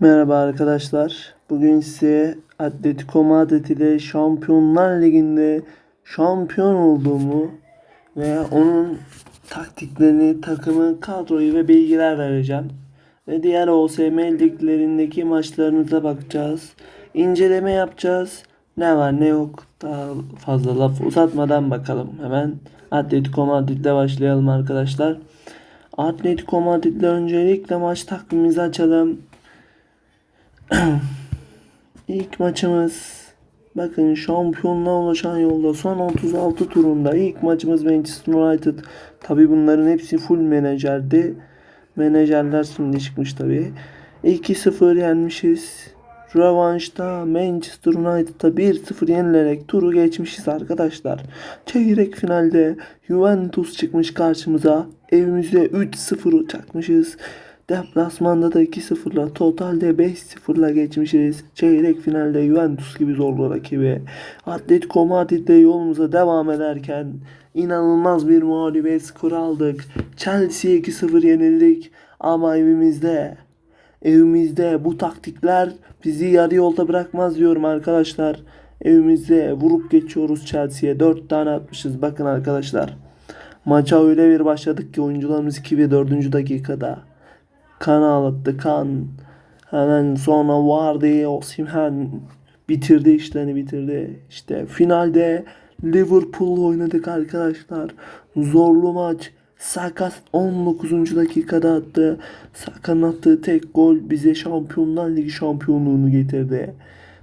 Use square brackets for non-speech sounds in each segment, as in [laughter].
Merhaba arkadaşlar. Bugün size Atletico Madrid ile Şampiyonlar Ligi'nde şampiyon olduğumu ve onun taktiklerini, takımın kadroyu ve bilgiler vereceğim. Ve diğer OSM liglerindeki maçlarımıza bakacağız. İnceleme yapacağız. Ne var ne yok. Daha fazla laf uzatmadan bakalım. Hemen Atletico Madrid'le başlayalım arkadaşlar. Atletico Madrid'le öncelikle maç takvimimizi açalım. [clears throat] İlk maçımız bakın şampiyonluğa ulaşan yolda son 36 turunda ilk maçımız Manchester United. Tabi bunların hepsi full menajerdi. Menajerler şimdi çıkmış tabi. 2-0 yenmişiz. Rövanşta Manchester United'a 1-0 yenilerek turu geçmişiz arkadaşlar. Çeyrek finalde Juventus çıkmış karşımıza. Evimize 3-0 çakmışız. Deplasmanda da 2-0'la totalde 5-0'la geçmişiz. Çeyrek finalde Juventus gibi zorlu rakibi. Atletico Madrid'de yolumuza devam ederken inanılmaz bir mağlubiyet skoru aldık. Chelsea'ye 2-0 yenildik ama evimizde evimizde bu taktikler bizi yarı yolda bırakmaz diyorum arkadaşlar. Evimizde vurup geçiyoruz Chelsea'ye. 4 tane atmışız bakın arkadaşlar. Maça öyle bir başladık ki oyuncularımız 2 ve 4. dakikada kan ağlattı kan. Hemen sonra vardı Osimhen bitirdi işlerini bitirdi. İşte finalde Liverpool'la oynadık arkadaşlar. Zorlu maç. Saka 19. dakikada attı. Saka'nın attığı tek gol bize Şampiyonlar Ligi şampiyonluğunu getirdi.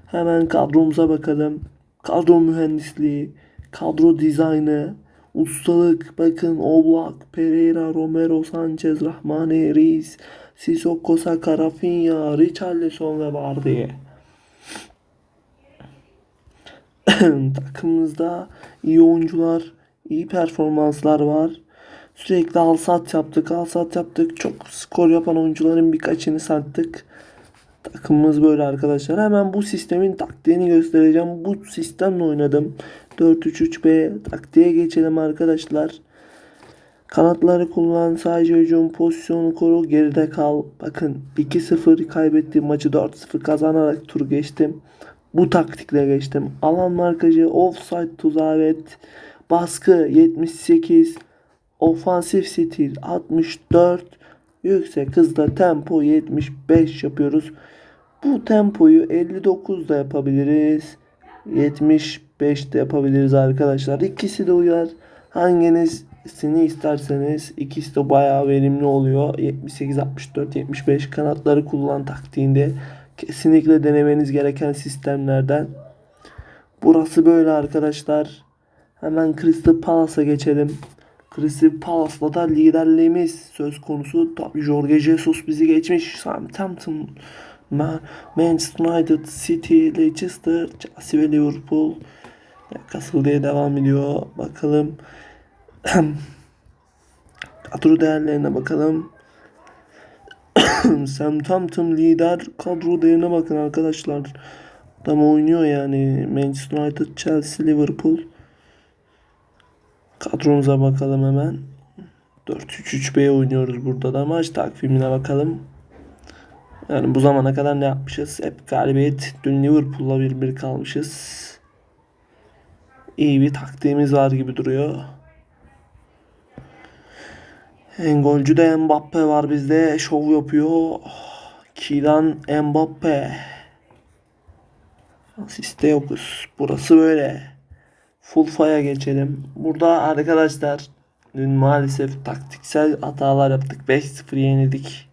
Hemen kadromuza bakalım. Kadro mühendisliği, kadro dizaynı, ustalık. Bakın Oblak, Pereira, Romero, Sanchez, Rahmani, Reis, Sissoko, Saka, Rafinha, Richarlison ve Vardy. [clears throat] Takımımızda iyi oyuncular, iyi performanslar var. Sürekli al sat yaptık, al sat yaptık. Çok skor yapan oyuncuların birkaçını sattık. Takımımız böyle arkadaşlar. Hemen bu sistemin taktiğini göstereceğim. Bu sistemle oynadım. 4-3-3-B taktiğe geçelim arkadaşlar. Kanatları kullan, sadece hücum pozisyonu koru, geride kal. Bakın 2-0 kaybettiğim maçı 4-0 kazanarak tur geçtim. Bu taktikle geçtim. Alan markajı, offside tuzavet, baskı 78, ofansif stil 64, yüksek hızda tempo 75 yapıyoruz. Bu tempoyu 59 da yapabiliriz. 75 de yapabiliriz arkadaşlar. İkisi de uyar. Hanginizini isterseniz ikisi de bayağı verimli oluyor. 78 64 75 kanatları kullan taktiğinde kesinlikle denemeniz gereken sistemlerden. Burası böyle arkadaşlar. Hemen Crystal Palace'a geçelim. Crystal Palace'la da liderliğimiz söz konusu. Tabii Jorge Jesus bizi geçmiş. Southampton, Ma- Manchester United, City, Leicester, Chelsea ve Liverpool. Kasıl diye devam ediyor. Bakalım. [clears throat] Kadro değerlerine bakalım. [clears throat] Southampton lider kadro değerine bakın arkadaşlar. Adam oynuyor yani. Manchester United, Chelsea, Liverpool. Kadromuza bakalım hemen. 4-3-3-B oynuyoruz burada da. Maç takvimine bakalım. Yani bu zamana kadar ne yapmışız? Hep galibiyet. Dün Liverpool'la bir bir kalmışız. İyi bir taktiğimiz var gibi duruyor. En golcü de Mbappe var bizde. Şov yapıyor. Kylian Mbappe. Asiste yokuz. Burası böyle. Full faya geçelim. Burada arkadaşlar dün maalesef taktiksel hatalar yaptık. 5-0 yenildik.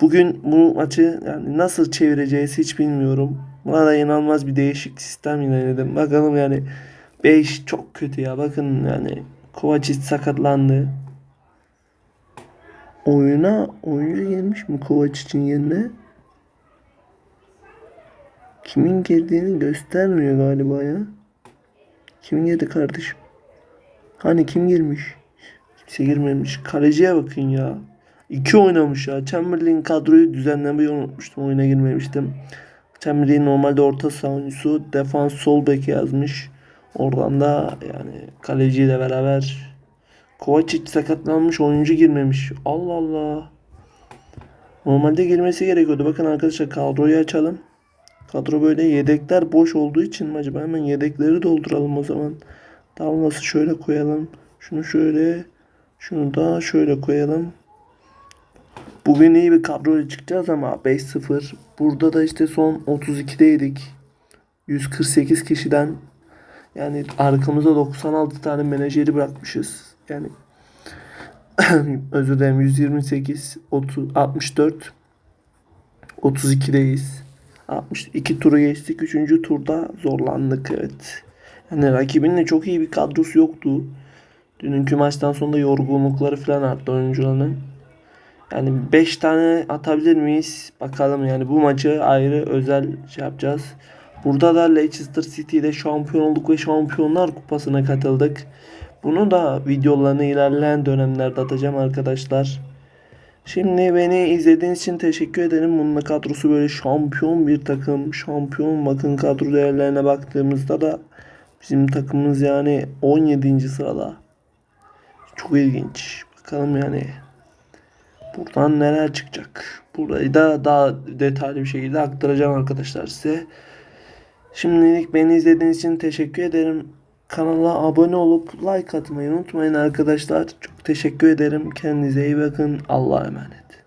Bugün bu maçı yani nasıl çevireceğiz hiç bilmiyorum. Buna da inanılmaz bir değişik sistem denedim. Bakalım yani 5 çok kötü ya. Bakın yani Kovacic sakatlandı. Oyuna oyuncu girmiş mi Kovacic'in yerine? Kimin girdiğini göstermiyor galiba ya. Kim girdi kardeşim? Hani kim girmiş? Kimse girmemiş. Kaleciye bakın ya. İki oynamış ya. Chamberlain kadroyu düzenlemeyi unutmuştum. Oyuna girmemiştim. Chamberlain normalde orta savunucusu. Defans sol bek yazmış. Oradan da yani kaleciyle beraber Kovacic sakatlanmış oyuncu girmemiş. Allah Allah. Normalde girmesi gerekiyordu. Bakın arkadaşlar kadroyu açalım. Kadro böyle yedekler boş olduğu için mi acaba? Hemen yedekleri dolduralım o zaman. Dallas'ı şöyle koyalım. Şunu şöyle. Şunu da şöyle koyalım. Bugün iyi bir kadroyla çıkacağız ama 5-0. Burada da işte son 32'deydik. 148 kişiden yani arkamıza 96 tane menajeri bırakmışız. Yani [clears throat] özür dilerim 128 30 64 32'deyiz. 62 turu geçtik. 3. turda zorlandık evet. Yani rakibinin de çok iyi bir kadrosu yoktu. Dünkü maçtan sonra yorgunlukları falan arttı oyuncuların. Yani 5 tane atabilir miyiz? Bakalım yani bu maçı ayrı özel şey yapacağız. Burada da Leicester City'de şampiyon olduk ve Şampiyonlar Kupası'na katıldık. Bunu da videolarını ilerleyen dönemlerde atacağım arkadaşlar. Şimdi beni izlediğiniz için teşekkür ederim. Bunun kadrosu böyle şampiyon bir takım. Şampiyon bakın kadro değerlerine baktığımızda da bizim takımımız yani 17. sırada. Çok ilginç. Bakalım yani buradan neler çıkacak. Burayı da daha detaylı bir şekilde aktaracağım arkadaşlar size. Şimdilik beni izlediğiniz için teşekkür ederim. Kanala abone olup like atmayı unutmayın arkadaşlar. Çok teşekkür ederim. Kendinize iyi bakın. Allah'a emanet.